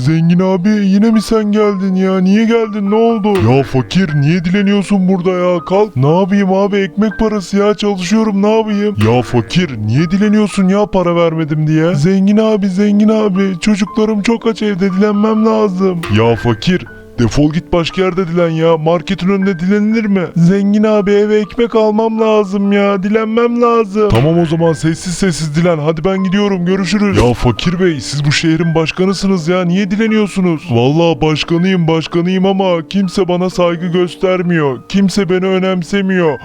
Zengin abi yine mi sen geldin ya? Niye geldin? Ne oldu? Ya fakir niye dileniyorsun burada ya? Kalk. Ne yapayım abi? Ekmek parası ya. Çalışıyorum ne yapayım? Ya fakir niye dileniyorsun ya para vermedim diye? Zengin abi zengin abi. Çocuklarım çok aç evde dilenmem lazım. Ya fakir Defol git başka yerde dilen ya. Marketin önünde dilenilir mi? Zengin abi eve ekmek almam lazım ya. Dilenmem lazım. Tamam o zaman sessiz sessiz dilen. Hadi ben gidiyorum. Görüşürüz. Ya fakir bey siz bu şehrin başkanısınız ya. Niye dileniyorsunuz? Vallahi başkanıyım başkanıyım ama kimse bana saygı göstermiyor. Kimse beni önemsemiyor.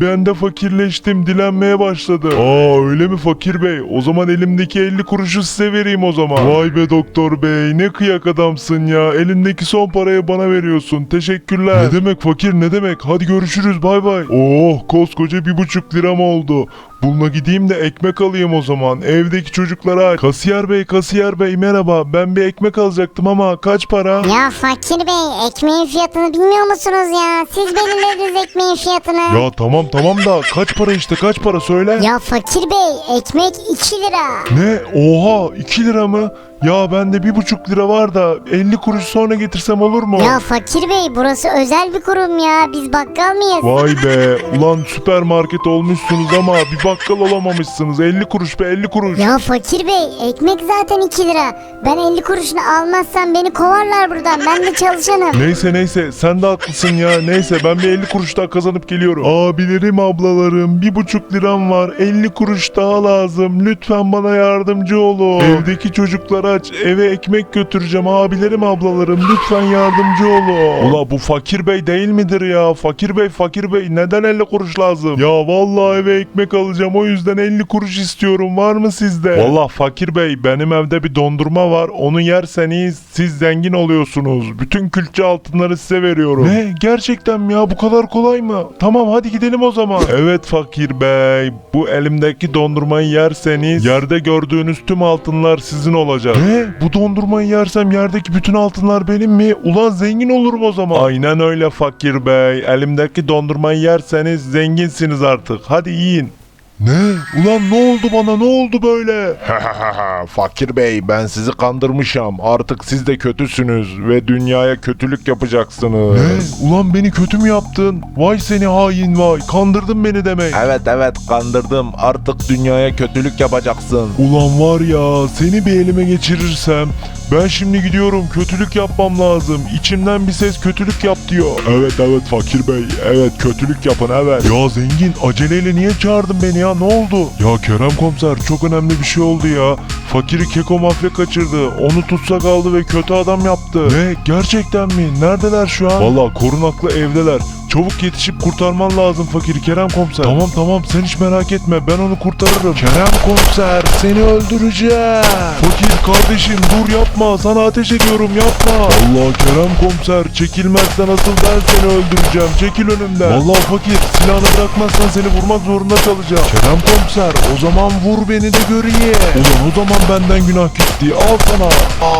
Ben de fakirleştim, dilenmeye başladı. Aa öyle mi fakir bey? O zaman elimdeki 50 kuruşu size vereyim o zaman. Vay be doktor bey, ne kıyak adamsın ya. Elindeki son parayı bana veriyorsun. Teşekkürler. Ne demek fakir ne demek? Hadi görüşürüz bay bay. Oh koskoca bir buçuk liram oldu. Bununla gideyim de ekmek alayım o zaman. Evdeki çocuklara. Kasiyer bey, kasiyer bey merhaba. Ben bir ekmek alacaktım ama kaç para? Ya fakir bey ekmeğin fiyatını bilmiyor musunuz ya? Siz belirlediniz ekmeğin fiyatını. Ya tamam tamam da kaç para işte kaç para söyle. Ya fakir bey ekmek 2 lira. Ne? Oha 2 lira mı? Ya bende bir buçuk lira var da 50 kuruş sonra getirsem olur mu? Ya fakir bey burası özel bir kurum ya. Biz bakkal mıyız? Vay be ulan süpermarket olmuşsunuz ama bir bakkal olamamışsınız 50 kuruş be 50 kuruş. Ya fakir bey ekmek zaten 2 lira. Ben 50 kuruşunu almazsam beni kovarlar buradan. Ben de çalışanım. Neyse neyse sen de haklısın ya neyse ben bir 50 kuruş daha kazanıp geliyorum. Abilerim ablalarım bir buçuk liram var 50 kuruş daha lazım lütfen bana yardımcı olun. Evdeki çocuklar aç eve ekmek götüreceğim abilerim ablalarım lütfen yardımcı olun. Ula bu fakir bey değil midir ya fakir bey fakir bey neden 50 kuruş lazım? Ya vallahi eve ekmek alacağım o yüzden 50 kuruş istiyorum var mı sizde? Vallahi fakir bey benim evde bir dondurma var onu yerseniz siz zengin oluyorsunuz. Bütün külçe altınları size veriyorum. Ne gerçekten ya bu kadar kolay mı? Tamam hadi gidelim o zaman. Evet fakir bey bu elimdeki dondurmayı yerseniz yerde gördüğünüz tüm altınlar sizin olacak. Ne? Bu dondurmayı yersem yerdeki bütün altınlar benim mi? Ulan zengin olurum o zaman. Aynen öyle fakir bey. Elimdeki dondurmayı yerseniz zenginsiniz artık. Hadi yiyin. Ne? Ulan ne oldu bana? Ne oldu böyle? Fakir bey ben sizi kandırmışım. Artık siz de kötüsünüz ve dünyaya kötülük yapacaksınız. Ne? Ulan beni kötü mü yaptın? Vay seni hain vay. Kandırdın beni demek. Evet evet kandırdım. Artık dünyaya kötülük yapacaksın. Ulan var ya seni bir elime geçirirsem ben şimdi gidiyorum kötülük yapmam lazım. İçimden bir ses kötülük yap diyor. Evet evet fakir bey evet kötülük yapın evet. Ya zengin aceleyle niye çağırdın beni ya ne oldu? Ya Kerem komiser çok önemli bir şey oldu ya. Fakiri keko mafya kaçırdı. Onu tutsak aldı ve kötü adam yaptı. Ne gerçekten mi? Neredeler şu an? Valla korunaklı evdeler. Çabuk yetişip kurtarman lazım fakiri Kerem komiser. Tamam tamam sen hiç merak etme ben onu kurtarırım. Kerem komiser seni öldüreceğim. Fakir kardeşim dur yapma sana ateş ediyorum yapma. Allah Kerem komiser çekilmezsen asıl ben seni öldüreceğim. Çekil önümden. Vallahi fakir silahını bırakmazsan seni vurmak zorunda kalacağım. Kerem komiser o zaman vur beni de göreyim. Ulan o zaman benden günah gitti al sana. Aa,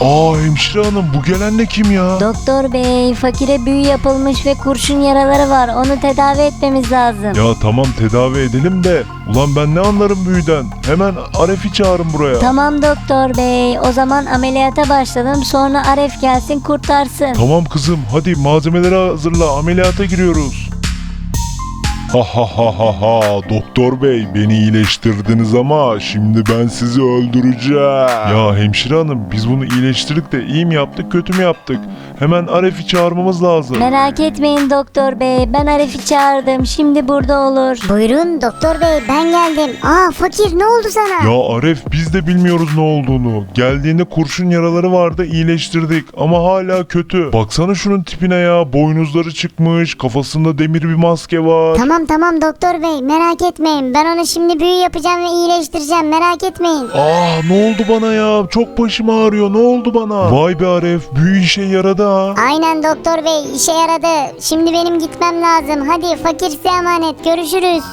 Aa hemşire hanım bu gelen ne kim ya? Doktor bey fakire büyü yapılmış ve kurşun yaraları var. Onu tedavi etmemiz lazım. Ya tamam tedavi edelim de ulan ben ne anlarım büyüden. Hemen Aref'i çağırın buraya. Tamam doktor bey. O zaman ameliyata başladım. Sonra Aref gelsin kurtarsın. Tamam kızım hadi malzemeleri hazırla ameliyata giriyoruz. Ha ha ha ha ha doktor bey beni iyileştirdiniz ama şimdi ben sizi öldüreceğim. Ya hemşire hanım biz bunu iyileştirdik de iyi mi yaptık kötü mü yaptık? Hemen Aref'i çağırmamız lazım. Merak etmeyin doktor bey. Ben Aref'i çağırdım. Şimdi burada olur. Buyurun doktor bey ben geldim. Aa fakir ne oldu sana? Ya Aref biz de bilmiyoruz ne olduğunu. Geldiğinde kurşun yaraları vardı iyileştirdik ama hala kötü. Baksana şunun tipine ya boynuzları çıkmış kafasında demir bir maske var. Tamam tamam doktor bey merak etmeyin. Ben ona şimdi büyü yapacağım ve iyileştireceğim merak etmeyin. Ah ne oldu bana ya çok başım ağrıyor ne oldu bana? Vay be Aref büyü işe yaradı ha. Aynen doktor bey işe yaradı. Şimdi benim gitmem lazım. Hadi fakir size emanet görüşürüz.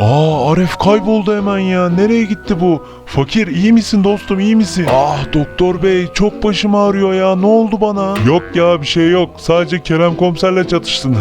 Aa Aref kayboldu hemen ya nereye gitti bu? Fakir iyi misin dostum iyi misin? Ah doktor bey çok başım ağrıyor ya ne oldu bana? Yok ya bir şey yok sadece Kerem komiserle çatıştın.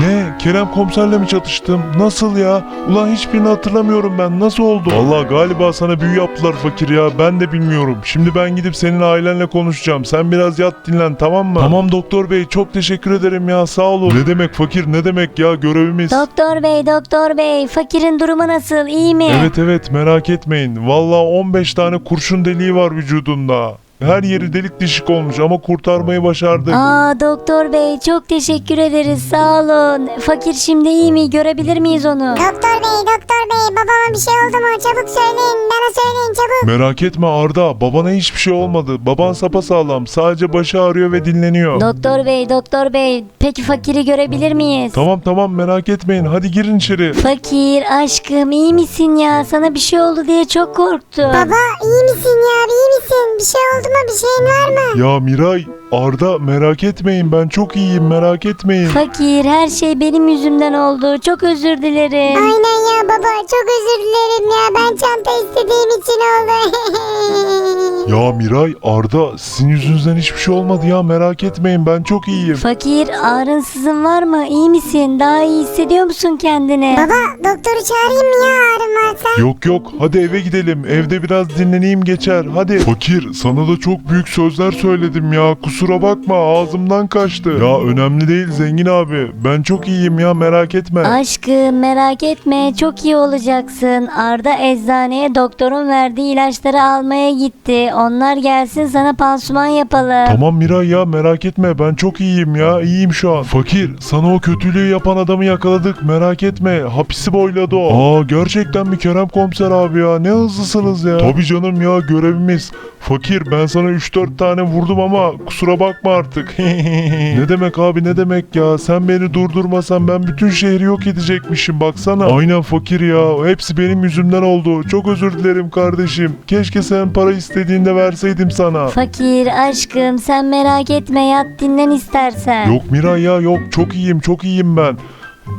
ne Kerem komiserle mi çatıştım? Nasıl ya? Ulan hiçbirini hatırlamıyorum ben nasıl oldu? Valla galiba sana büyü yaptılar fakir ya ben de bilmiyorum. Şimdi ben gidip senin ailenle konuşacağım. Sen biraz yat dinlen tamam mı? Tamam doktor bey çok teşekkür ederim ya sağ olun. Ne demek fakir ne demek ya görevimiz. Doktor bey, doktor bey, fakirin durumu nasıl? İyi mi? Evet evet merak etmeyin. Vallahi 15 tane kurşun deliği var vücudunda. Her yeri delik dişik olmuş ama kurtarmayı başardık. Aa doktor bey çok teşekkür ederiz sağ olun. Fakir şimdi iyi mi? Görebilir miyiz onu? Doktor bey doktor bey babama bir şey oldu mu çabuk söyleyin bana söyleyin çabuk. Merak etme Arda, babana hiçbir şey olmadı. Baban sapasağlam, sadece başı ağrıyor ve dinleniyor. Doktor bey, doktor bey. Peki fakiri görebilir miyiz? Tamam tamam merak etmeyin, hadi girin içeri. Fakir aşkım iyi misin ya? Sana bir şey oldu diye çok korktum. Baba iyi misin ya iyi misin bir şey oldu mu bir şeyin var mı? Ya Miray, Arda merak etmeyin ben çok iyiyim merak etmeyin. Fakir her şey benim yüzümden oldu. Çok özür dilerim. Aynen ya baba çok özür dilerim ya ben çanta istediğim için oldu. Ya Miray, Arda sizin yüzünüzden hiçbir şey olmadı ya merak etmeyin ben çok iyiyim. Fakir ağrın sızın var mı? İyi misin? Daha iyi hissediyor musun kendini? baba doktoru çağırayım mı ya ağrım varsa? Yok yok hadi eve gidelim evde biraz dinleneyim geçer hadi. Fakir sana da çok büyük sözler söyledim ya kusura bakma ağzımdan kaçtı. Ya önemli değil zengin abi ben çok iyiyim ya merak etme. Aşkım merak etme çok iyi olacaksın. Arda eczaneye doktorun verdiği ilaçları almaya gitti. Onlar gelsin sana pansuman yapalım. Tamam Miray ya merak etme ben çok iyiyim ya iyiyim şu an. Fakir sana o kötülüğü yapan adamı yakaladık merak etme hapisi boyladı o. Aa gerçekten mi Kerem komiser abi ya ne hızlısınız ya. Tabii canım ya görevimiz. Fakir ben sana 3-4 tane vurdum ama kusura bakma artık. ne demek abi ne demek ya sen beni durdurmasan ben bütün şehri yok edecekmişim baksana. Aynen fakir ya hepsi benim yüzümden oldu. Çok özür dilerim kardeşim. Keşke sen para istediğinde verseydim sana. Fakir aşkım sen merak etme yat dinlen istersen. Yok Miray ya yok çok iyiyim çok iyiyim ben.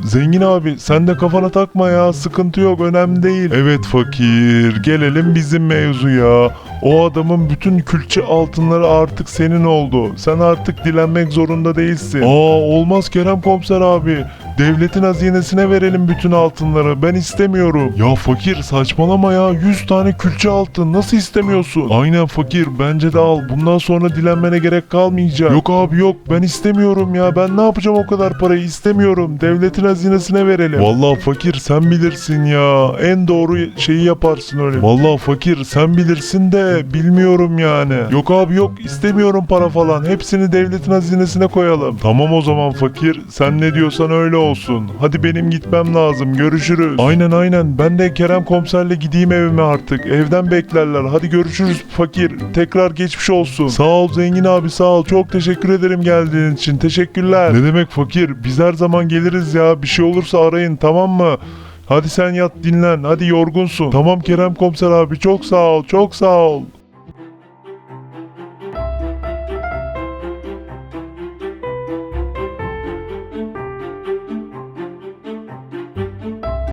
Zengin abi sen de kafana takma ya sıkıntı yok önemli değil. Evet fakir gelelim bizim mevzuya. O adamın bütün külçe altınları artık senin oldu. Sen artık dilenmek zorunda değilsin. Aa olmaz Kerem komiser abi. Devletin hazinesine verelim bütün altınları. Ben istemiyorum. Ya fakir saçmalama ya. 100 tane külçe altın nasıl istemiyorsun? Aynen fakir bence de al. Bundan sonra dilenmene gerek kalmayacak. Yok abi yok ben istemiyorum ya. Ben ne yapacağım o kadar parayı istemiyorum. Devletin hazinesine verelim. Vallahi fakir sen bilirsin ya. En doğru şeyi yaparsın öyle. Vallahi fakir sen bilirsin de bilmiyorum yani. Yok abi yok istemiyorum para falan. Hepsini devletin hazinesine koyalım. Tamam o zaman fakir. Sen ne diyorsan öyle olsun. Hadi benim gitmem lazım. Görüşürüz. Aynen aynen. Ben de Kerem komiserle gideyim evime artık. Evden beklerler. Hadi görüşürüz fakir. Tekrar geçmiş olsun. Sağ ol zengin abi sağ ol. Çok teşekkür ederim geldiğin için. Teşekkürler. Ne demek fakir? Biz her zaman geliriz ya. Bir şey olursa arayın tamam mı? Hadi sen yat dinlen. Hadi yorgunsun. Tamam Kerem komiser abi çok sağ ol. Çok sağ ol.